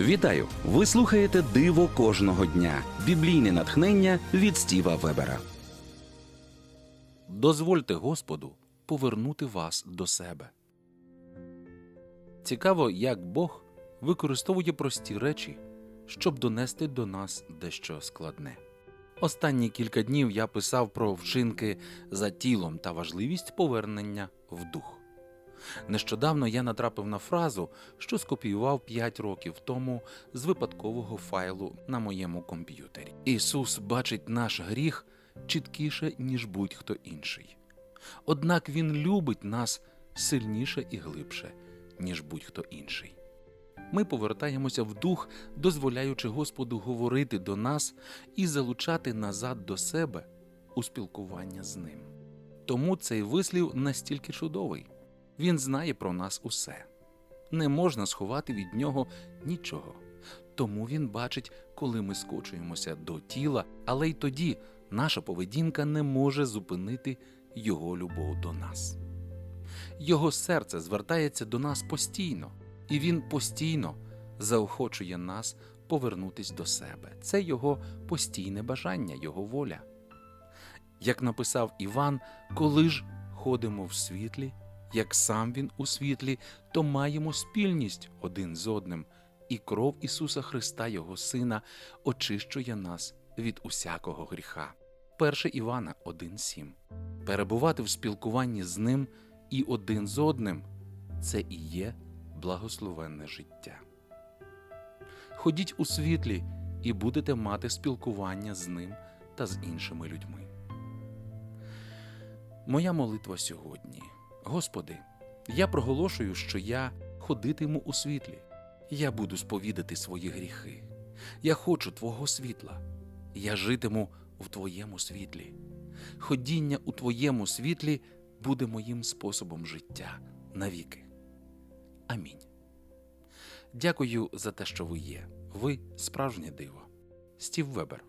Вітаю! Ви слухаєте Диво кожного дня. Біблійне натхнення від Стіва Вебера. Дозвольте Господу повернути вас до себе. Цікаво, як Бог використовує прості речі, щоб донести до нас дещо складне. Останні кілька днів я писав про вчинки за тілом та важливість повернення в дух. Нещодавно я натрапив на фразу, що скопіював 5 років тому з випадкового файлу на моєму комп'ютері. Ісус бачить наш гріх чіткіше, ніж будь-хто інший. Однак Він любить нас сильніше і глибше, ніж будь-хто інший. Ми повертаємося в дух, дозволяючи Господу говорити до нас і залучати назад до себе у спілкування з ним. Тому цей вислів настільки чудовий. Він знає про нас усе. Не можна сховати від нього нічого. Тому він бачить, коли ми скочуємося до тіла, але й тоді наша поведінка не може зупинити його любов до нас. Його серце звертається до нас постійно, і він постійно заохочує нас повернутись до себе. Це його постійне бажання, його воля. Як написав Іван, коли ж ходимо в світлі, як сам він у світлі, то маємо спільність один з одним, і кров Ісуса Христа, Його Сина, очищує нас від усякого гріха. 1 Івана 1,7 Перебувати в спілкуванні з ним і один з одним це і є благословенне життя. Ходіть у світлі і будете мати спілкування з ним та з іншими людьми. Моя молитва сьогодні. Господи, я проголошую, що я ходитиму у світлі. Я буду сповідати свої гріхи. Я хочу Твого світла. Я житиму в Твоєму світлі. Ходіння у Твоєму світлі буде моїм способом життя навіки. Амінь. Дякую за те, що ви є. Ви справжнє диво. Стів Вебер.